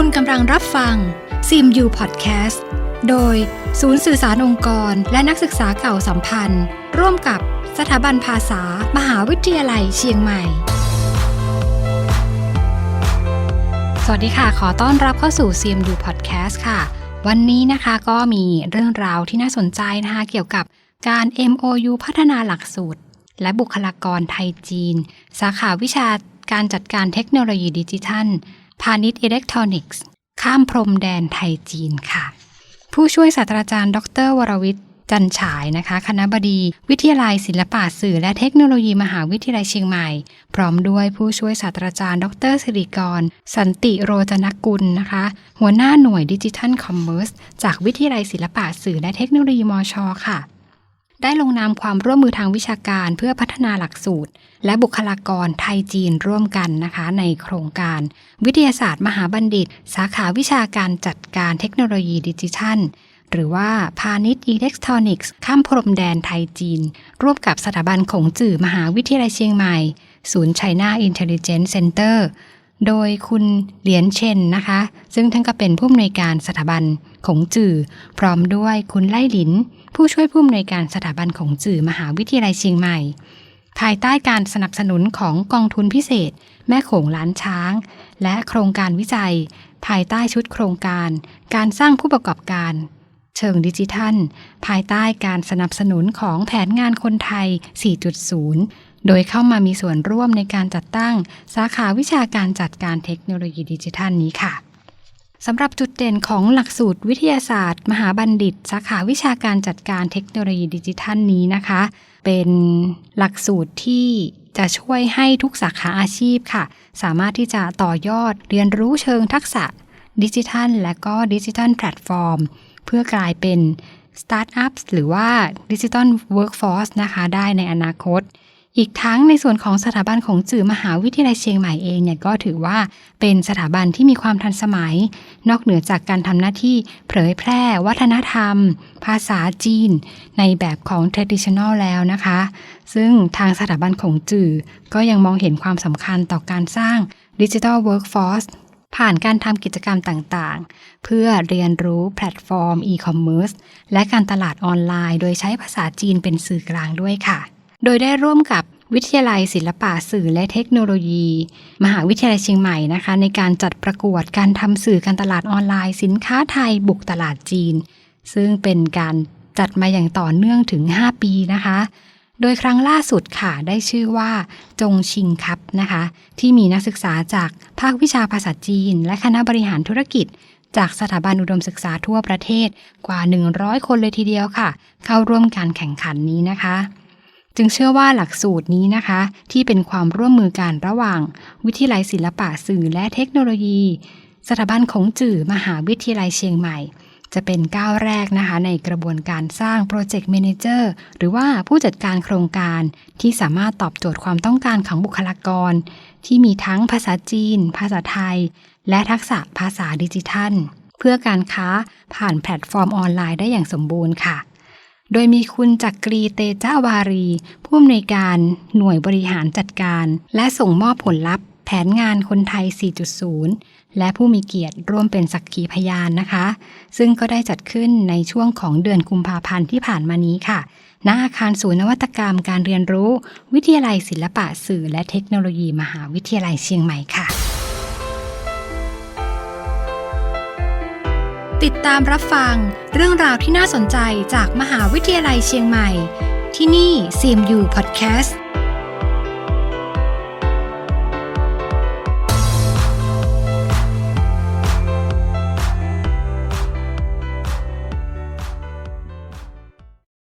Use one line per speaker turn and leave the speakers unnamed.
คุณกำลังรับฟังซิมยูพอดแคสต์โดยศูนย์สื่อสารองค์กร และนักศึกษาเก่าสัมพันธ์ ร่วมกับสถาบันภาษา มหาวิทยาลัยเชียงใหม่ สวัสดีค่ะ ขอต้อนรับเข้าสู่ CMU Podcast ค่ะ วันนี้นะคะก็มีเรื่องราวที่น่าสนใจนะคะ เกี่ยวกับการ MOU พัฒนาหลักสูตร และบุคลากรไทยจีน สาขาวิชาการจัดการเทคโนโลยีดิจิทัล พาณิชย์อิเล็กทรอนิกส์ ข้ามพรมแดนไทยจีนค่ะ ผู้ช่วยศาสตราจารย์ ดร วรวิทย์จันฉายนะคะ คณะบดี วิทยาลัยศิลปะสื่อและเทคโนโลยีมหาวิทยาลัยเชียงใหม่ พร้อมด้วยผู้ช่วยศาสตราจารย์ ดรสิริกร สันติโรจนกุลนะคะ หัวหน้าหน่วยดิจิทัลคอมเมอร์สจากวิทยาลัยศิลปะสื่อและเทคโนโลยีมชค่ะ ได้ลงนามความร่วมมือทางวิชาการเพื่อพัฒนาหลักสูตร และบุคลากรไทยจีนร่วมกันนะคะ ในโครงการ วิทยาศาสตร์มหาบัณฑิต สาขาวิชาการจัดการเทคโนโลยีดิจิทัล หรือว่าพาณิชย์อิเล็กทรอนิกส์ ข้ามพรมแดนไทยจีน ร่วมกับสถาบันขงจื่อมหาวิทยาลัยเชียงใหม่ ศูนย์ไชน่าอินเทลเจนซ์เซ็นเตอร์ โดยคุณเหลียนเชนนะคะ ซึ่งท่านก็เป็นผู้อำนวยการสถาบันของจื่อ พร้อมด้วยคุณไล่หลิน ผู้ช่วยผู้อำนวยการสถาบันของจื่อมหาวิทยาลัยเชียงใหม่ ภายใต้การสนับสนุนของกองทุนพิเศษ แม่โขงล้านช้าง และโครงการวิจัย ภายใต้ชุดโครงการ การสร้างผู้ประกอบการ เชิงดิจิทัล ภายใต้การสนับสนุนของแผนงานคนไทย 4.0 โดยเข้ามามีส่วนร่วมในการจัดตั้ง สาขาวิชาการจัดการเทคโนโลยีดิจิทัลนี้ค่ะสำหรับจุดเด่นของหลักสูตรวิทยาศาสตร์ มหาบัณฑิต สาขาวิชาการจัดการเทคโนโลยีดิจิทัลนี้นะคะ เป็นหลักสูตรที่จะช่วยให้ทุกสาขาอาชีพค่ะ สามารถที่จะต่อยอดเรียนรู้เชิงทักษะดิจิทัล และก็ดิจิทัลแพลตฟอร์ม เพื่อกลายเป็นสตาร์ทอัพหรือว่าดิจิทัลเวิร์กฟอร์สนะคะ ได้ในอนาคต อีกทั้งในส่วนของสถาบันของจื่อมหาวิทยาลัยเชียงใหม่เองเนี่ยก็ถือว่าเป็นสถาบันที่มีความทันสมัย นอกเหนือจากการทำหน้าที่เผยแพร่วัฒนธรรม ภาษาจีน ในแบบของ traditional แล้วนะคะ ซึ่งทางสถาบันของจื่อก็ยังมองเห็นความสำคัญต่อการสร้าง Digital Workforce ผ่านการทำกิจกรรมต่างๆ เพื่อเรียนรู้แพลตฟอร์ม e-commerce และการตลาดออนไลน์ โดยใช้ภาษาจีนเป็นสื่อกลางด้วยค่ะ โดยได้ร่วมกับวิทยาลัยศิลปะสื่อและเทคโนโลยี มหาวิทยาลัยเชียงใหม่นะคะ ในการจัดประกวดการทำสื่อการตลาดออนไลน์ สินค้าไทยบุกตลาดจีน ซึ่งเป็นการจัดมาอย่างต่อเนื่องถึง 5 ปีนะคะ โดยครั้งล่าสุดค่ะ ได้ชื่อว่า จงชิงครับนะคะ ที่มีนักศึกษาจากภาควิชาภาษาจีน และคณะบริหารธุรกิจ จากสถาบันอุดมศึกษาทั่วประเทศกว่า 100 คนเลยทีเดียวค่ะ เข้าร่วมการแข่งขันนี้นะคะ จึงเชื่อว่าหลักสูตรนี้นะคะ ที่เป็นความร่วมมือกันระหว่าง วิทยาลัยศิลปะสื่อและเทคโนโลยี สถาบันของจื่อมหาวิทยาลัยเชียงใหม่ จะเป็นก้าวแรกนะคะ ในกระบวนการสร้างโปรเจกต์ a มนเจอร์หรือว่าผู้จัดการโครงการที่สามารถตอบโจทย์ความต้องการของบุคลากร ที่มีทั้งภาษาจีน ภาษาไทย และทักษะภาษาดิจิทัล เพื่อการค้าผ่านแพลตฟอร์มออนไลน์ได้อย่างสมบูรณ์ค่ะ โดยมีคุณจักกรีเตจ้าวารี ผู้อำนวยการหน่วยบริหารจัดการ และส่งมอบผลลัพธ์ แผนงานคนไทย 4.0 และผู้มีเกียรติร่วมเป็นสักขีพยานนะคะ ซึ่งก็ได้จัดขึ้นในช่วงของเดือนกุมภาพันธ์ที่ผ่านมานี้ค่ะ ณ อาคารศูนย์นวัตกรรมการเรียนรู้ วิทยาลัยศิลปะสื่อและเทคโนโลยีมหาวิทยาลัยเชียงใหม่ค่ะ ติดตามรับฟังเรื่องราวที่น่าสนใจจากมหาวิทยาลัยเชียงใหม่ ที่นี่ CMU Podcast